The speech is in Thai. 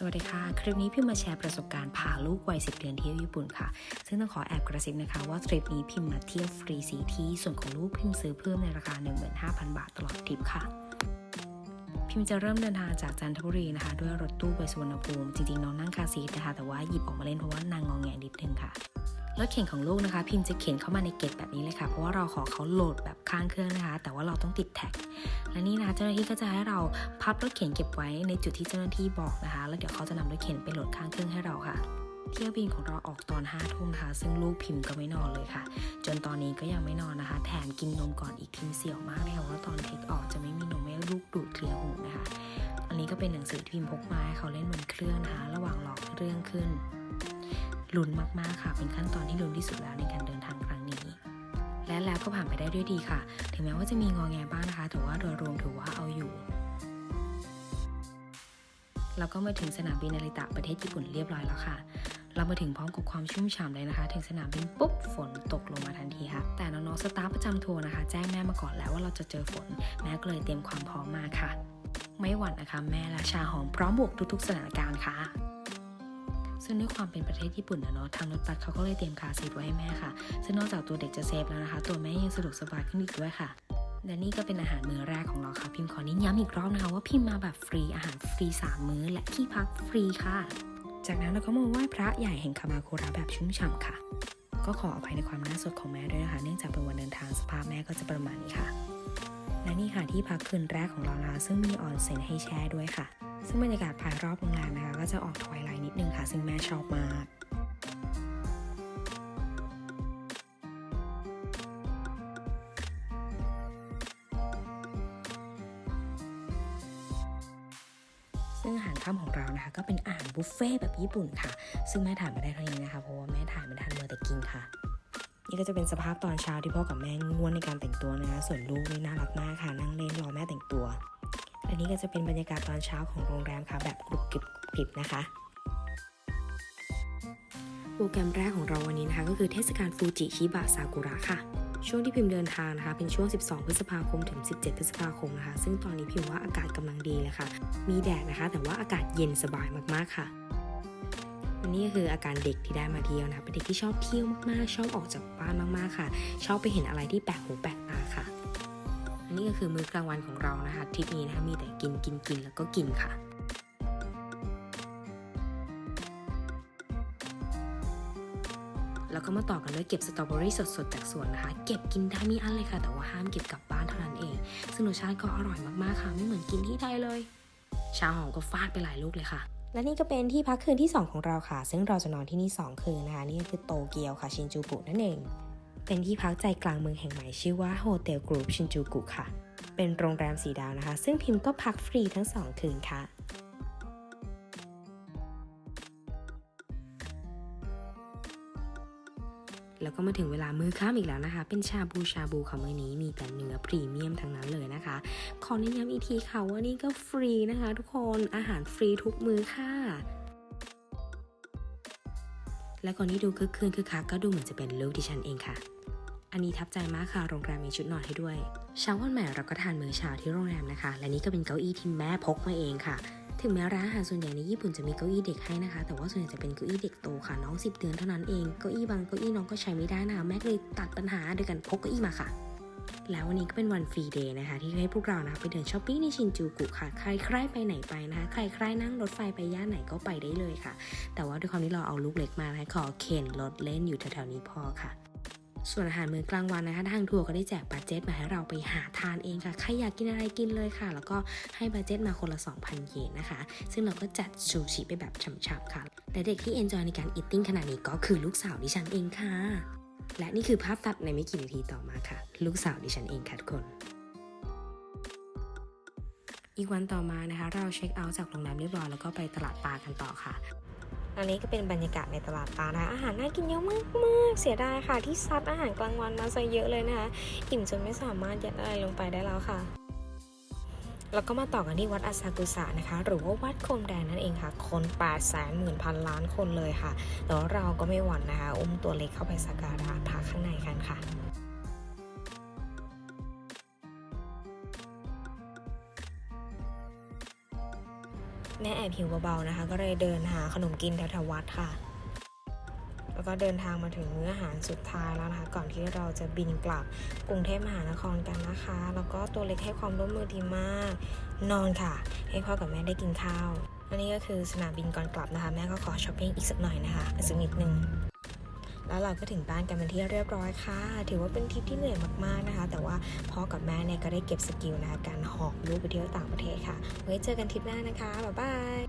สวัสดีค่ะ คลิปนี้พิมมาแชร์ประสบการณ์พาลูกวัย10 เดือนเที่ยวญี่ปุ่นค่ะ ซึ่งต้องขอแอบกระซิบนะคะว่าทริปนี้พิมมาเที่ยวฟรีสีที่ ส่วนของลูกพิมซื้อเพิ่มในราคา 15,000 บาทตลอดทริปค่ะ พิมจะเริ่มเดินทางจากจันทบุรีนะคะ ด้วยรถตู้ไปสุวรรณภูมิ จริงๆน้องนั่งคาซีทนะคะ แต่ว่าหยิบออกมาเล่นเพราะว่านางงองแงนิดนึงค่ะ รถเข็นของลูกนะคะ พิมพ์จะเข็นเข้ามาในเกตแบบนี้เลยค่ะ เพราะว่าเราขอเขาโหลดแบบข้างเครื่องนะคะ แต่ว่าเราต้องติดแท็ก และนี่นะคะเจ้าหน้าที่ก็จะให้เราพับรถเข็นเก็บไว้ในจุดที่เจ้าหน้าที่บอกนะคะ แล้วเดี๋ยวเขาจะนำรถเข็นไปโหลดข้างเครื่องให้เราค่ะเที่ยวบินของเราออกตอน5้าทุ่มนะคะ ซึ่งลูกพิมพ์ก็ไม่นอนเลยค่ะ จนตอนนี้ก็ยังไม่นอนนะคะ แถมกินนมก่อนอีกพิมพ์เสี่ยวมากเลยค่ะว่าตอนเทคออกจะไม่มีนมให้ลูกดูดเคลียร์หูนะคะ อันนี้ก็เป็นหนังสือที่พิมพ์พกมาให้เขาเล่นบนเครื่องนะคะ ระหว่างรอเครื่องขึ้น ลุ้นมากๆค่ะ เป็นขั้นตอนที่ลุ้นที่สุดแล้วในการเดินทางครั้งนี้ และแล้วก็ผ่านไปได้ด้วยดีค่ะ ถึงแม้ว่าจะมีงอแงบ้างนะคะแต่ว่าโดยรวมถือว่าเอาอยู่เราก็มาถึงสนามบินนาริตะประเทศญี่ปุ่นเรียบร้อยแล้วค่ะ เรามาถึงพร้อมกับความชุ่มฉ่ำเลยนะคะ ถึงสนามบินปุ๊บฝนตกลงมาทันทีค่ะ แต่น้องๆสตาฟประจำทัวร์นะคะ แจ้งแม่มาก่อนแล้วว่าเราจะเจอฝน แม่ก็เลยเตรียมความพร้อมมาค่ะ ไม่หวั่นนะคะ แม่และชาหอมพร้อมบวกทุกๆสถานการณ์ค่ะ ซึ่งด้วยความเป็นประเทศญี่ปุ่นนะเนาะทางรถบัสเขาก็เลยเตรียมคาซีทไว้ให้แม่ค่ะ ซึ่งนอกจากตัวเด็กจะเซฟแล้วนะคะ ตัวแม่ยังสะดวกสบายขึ้นอีกด้วยค่ะและนี่ก็เป็นอาหารมื้อแรกของเราค่ะ พิมพ์ขอเน้นย้ำอีกรอบนะคะว่าพิมพ์มาแบบฟรีอาหารฟรี 3 มื้อ และที่พักฟรีค่ะ จากนั้นเราก็มาไหว้พระใหญ่แห่งคามาโคระแบบชุ่มฉ่ำค่ะ ก็ขออภัยในความน่าสดของแม่ด้วยนะคะ เนื่องจากเป็นวันเดินทางสภาพแม่ก็จะประมาณนี้ค่ะ และนี่ค่ะที่พักคืนแรกของเรานะคะซึ่งมีออนเซ็นให้แช่ด้วยค่ะ ซึ่งบรรยากาศภายรอบโรงแรมนะคะก็จะออกทวายไลท์นิดนึงค่ะ ซึ่งแม่ชอบมากซึ่งอาหารค่ำของเรานะคะ ก็เป็นอาหารบุฟเฟ่แบบญี่ปุ่นค่ะ ซึ่งแม่ถ่ายมาได้เท่านี้นะคะ เพราะว่าแม่ถ่ายไม่ทันเมื่อแต่กินค่ะ นี่ก็จะเป็นสภาพตอนเช้าที่พ่อกับแม่ง่วนในการแต่งตัวนะคะ ส่วนลูกนี่น่ารักมากค่ะ นั่งเล่นรอแม่แต่งตัว และนี่ก็จะเป็นบรรยากาศตอนเช้าของโรงแรมค่ะ แบบกรุบกริบกริบนะคะโปรแกรมแรกของเราวันนี้นะคะ ก็คือเทศกาลฟูจิชิบะซากุระค่ะ ช่วงที่พิมพ์เดินทางนะคะ เป็นช่วง 12 พฤษภาคมถึง 17 พฤษภาคมนะคะ ซึ่งตอนนี้พิมพ์ว่าอากาศกำลังดีเลยค่ะ มีแดดนะคะ แต่ว่าอากาศเย็นสบายมากๆค่ะอันนี้ก็คืออาการเด็กที่ได้มาเที่ยวนะเป็นเด็กที่ชอบเที่ยวมากๆ ชอบออกจากบ้านมากๆค่ะ ชอบไปเห็นอะไรที่แปลกหูแปลก นนี้ก็คือมื้อกลางวันของเรานะคะทริปนี้นะคะมีแต่กินกินกินแล้วก็กินค่ะแล้วก็มาต่อกันด้วยเก็บสตรอเบอรี่สดๆจากสวนนะคะ เก็บกินได้มีอันเลยค่ะ แต่ว่าห้ามเก็บกลับบ้านเท่านั้นเอง ซึ่งรสชาติก็อร่อยมากๆค่ะ ไม่เหมือนกินที่ไทยเลย ชาหอมก็ฟาดไปหลายลูกเลยค่ะ และนี่ก็เป็นที่พักคืนที่ 2 ของเราค่ะ ซึ่งเราจะนอนที่นี่ 2 คืนนะคะ นี่คือโตเกียวค่ะ ชินจูกุนั่นเอง เป็นที่พักใจกลางเมืองแห่งใหม่ชื่อว่าโฮเทลกรุ๊ปชินจูกุค่ะ เป็นโรงแรมสีดาวนะคะ ซึ่งพิมพ์ก็พักฟรีทั้ง 2 คืนค่ะแล้วก็มาถึงเวลามื้อค่ำอีกแล้วนะคะ เป็นชาบูชาบูค่ะมื้อนี้มีแต่เนื้อพรีเมียมทั้งนั้นเลยนะคะ ขอเน้นย้ำอีกทีค่ะว่านี่ก็ฟรีนะคะ ทุกคนอาหารฟรีทุกมื้อค่ะ และคนที่ดูคึกคืนคึกคักก็ดูเหมือนจะเป็นลูกดิฉันเองค่ะ อันนี้ทับใจมากค่ะ โรงแรมมีชุดนอนให้ด้วย เช้าวันใหม่เราก็ทานมื้อเช้าที่โรงแรมนะคะ และนี่ก็เป็นเก้าอี้ที่แม่พกมาเองค่ะ ถึงแม้ร้านอาหารส่วนใหญ่ในญี่ปุ่นจะมีเก้าอี้เด็กให้นะคะ แต่ว่าส่วนใหญ่จะเป็นเก้าอี้เด็กโตค่ะน้อง 10 เดือนเท่านั้นเอง เก้าอี้บางเก้าอี้น้องก็ใช้ไม่ได้นะคะ แม่เลยตัดปัญหาโดยการพกเก้าอี้มาค่ะ แล้ววันนี้ก็เป็นวันฟรีเดย์นะคะ ที่ให้พวกเรานะไปเดินช้อปปิ้งในชินจูกุค่ะ ใครใครไปไหนไปนะคะ ใครใครนั่งรถไฟไปย่านไหนก็ไปได้เลยค่ะ แต่ว่าด้วยความที่เราเอาลูกเล็กมานะขอเข็นรถเล่นอยู่แถวๆนี้พอค่ะส่วนอาหารมื้อกลางวันนะคะทางทัวร์ก็ได้แจกบัตเจ็ตมาให้เราไปหาทานเองค่ะ ใครอยากกินอะไรกินเลยค่ะ แล้วก็ให้บัตเจ็ตมาคนละ 2,000 เยนนะคะ ซึ่งเราก็จัดซูชิไปแบบฉ่ำๆค่ะและเด็กที่เอนจอยในการอิตติ้งขนาดนี้ก็คือลูกสาวดิฉันเองค่ะ และนี่คือภาพตัดในไม่กี่นาทีต่อมาค่ะ ลูกสาวดิฉันเองค่ะทุกคน อีกวันต่อมานะคะ เราเช็คเอาท์จากโรงแรมเรียบร้อยแล้วก็ไปตลาดปลากันต่อค่ะอันนี้ก็เป็นบรรยากาศในตลาดปลานะคะอาหารน่ากินเยอะมากมากๆเสียดายค่ะ ที่ซัดอาหารกลางวันมาซะเยอะเลยนะคะอิ่มจนไม่สามารถยัดอะไรลงไปได้แล้วค่ะ แล้วก็มาต่อกันที่วัดอาซากุสะนะคะ หรือว่าวัดโคมแดงนั่นเองค่ะ คน8 0 0 0 0 0หมื่นพันล้านคนเลยค่ะ แต่ว่าเราก็ไม่หวั่นนะคะ อุ้มตัวเล็กเข้าไปสักการะพระข้างในกันค่ะแม่แอบหิวเบาๆนะคะ ก็เลยเดินหาขนมกินแถวๆวัดค่ะ แล้วก็เดินทางมาถึงมื้ออาหารสุดท้ายแล้วนะคะ ก่อนที่เราจะบินกลับกรุงเทพมหานครกันนะคะ แล้วก็ตัวเล็กให้ความร่วมมือดีมาก นอนค่ะ ให้พ่อกับแม่ได้กินข้าวอันนี้ก็คือสนามบินก่อนกลับนะคะ แม่ก็ขอช้อปปิ้งอีกสักหน่อยนะคะอีกสักนิดนึงแล้วเราก็ถึงบ้านกันเป็นที่เรียบร้อยค่ะ ถือว่าเป็นทริปที่เหนื่อยมากๆนะคะ แต่ว่าพ่อกับแม่เนี่ยก็ได้เก็บสกิลนะคะการหอบลูกไปเที่ยวต่างประเทศค่ะ ไว้เจอกันทริปหน้านะคะ บ๊ายบาย